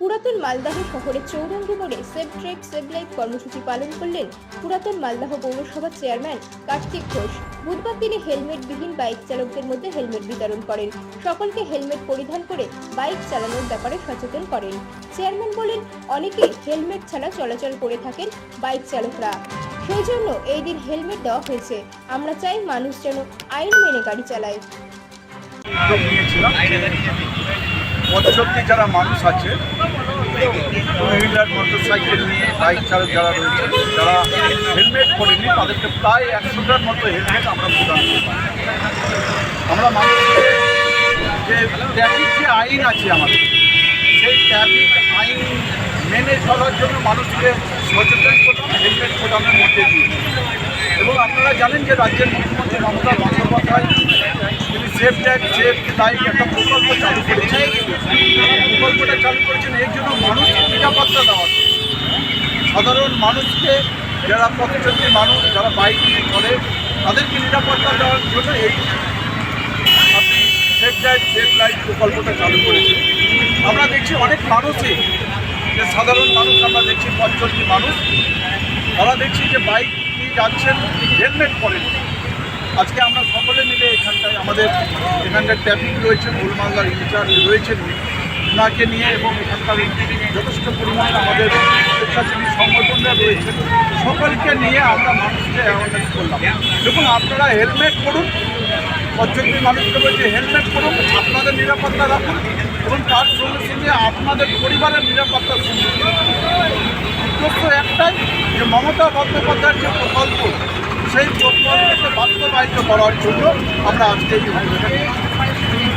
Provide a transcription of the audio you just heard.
পুরাতন মালদাহ শহরের চৌরঙ্গি মোড়ে সেভ ট্রেক সেভ লাইফ কর্মসূচি পালন করলেন পুরাতন মালদাহ পৌরসভার চেয়ারম্যান কার্তিক ঘোষ। বুধবার তিনি হেলমেটবিহীন বাইক চালকদের মধ্যে হেলমেট বিতরণ করেন। সকলকে হেলমেট পরিধান করে বাইক চালানোর ব্যাপারে সচেতন করেন। চেয়ারম্যান বলেন, অনেকে হেলমেট ছাড়া চলাচল করে থাকেন বাইক চালকরা। সেই জন্য এই দিন হেলমেট দেওয়া হয়েছে। আমরা চাই মানুষ যেন আইন মেনে গাড়ি চালায়। নিয়েছিলাম যারা মানুষ আছে টু হুইলার মোটর সাইকেল নিয়ে বাইক চালক যারা রয়েছে, যারা হেলমেট পরেনি তাদেরকে প্রায় একশোটার মতো হেলমেট আমরা প্রদান আমরা মানুষকে যে ট্রাফিক যে আইন আছে আমাদের, সেই ট্রাফিক আইন মেনে চলার জন্য মানুষকে সচেতন করলাম হেলমেট প্রদানের মধ্যে দিয়ে। এবং আপনারা জানেন যে রাজ্যের মুখ্যমন্ত্রী Mamata Bandyopadhyay safe safe life একটা প্রকল্প চালু করেছেন প্রকল্পটা চালু করেছেন, এর জন্য মানুষকে নিরাপত্তা দেওয়া। সাধারণ মানুষকে, যারা পথচলতি মানুষ, যারা বাইক নিয়ে চলে, তাদেরকে নিরাপত্তা দেওয়ার জন্য এই আপনি সেফ ড্রাইভ সেফ লাইফ প্রকল্পটা চালু করেছেন। আমরা দেখছি অনেক মানুষই, যে সাধারণ মানুষ, আমরা দেখছি পথচলতি মানুষ, তারা দেখছি যে বাইক নিয়ে যাচ্ছেন, হেলমেট পরেন। আজকে আমরা সকলে মিলে এখানটায় আমাদের এখানটায় ট্রাফিক রয়েছেন গোলমালদার ইনচার্জ রয়েছেন ওনাকে নিয়ে এবং এখানকার যথেষ্ট পরিমাণে আমাদের স্বেচ্ছাসেবী সংগঠনরা রয়েছে সকলকে নিয়ে আমরা মানুষকে অ্যাওয়ারনেস করলাম দেখুন, আপনারা হেলমেট পরুন পর্যটন মানুষকে বলছে হেলমেট পরুন, আপনাদের নিরাপত্তা রাখুন এবং তার সঙ্গে সঙ্গে আপনাদের পরিবারের নিরাপত্তা করুন। উদ্দেশ্য একটাই যে মমতা বন্দ্যোপাধ্যায়ের যে প্রকল্প সেই প্রকল্পকে বাস্তবায়িত করার জন্য আমরা আজকে এই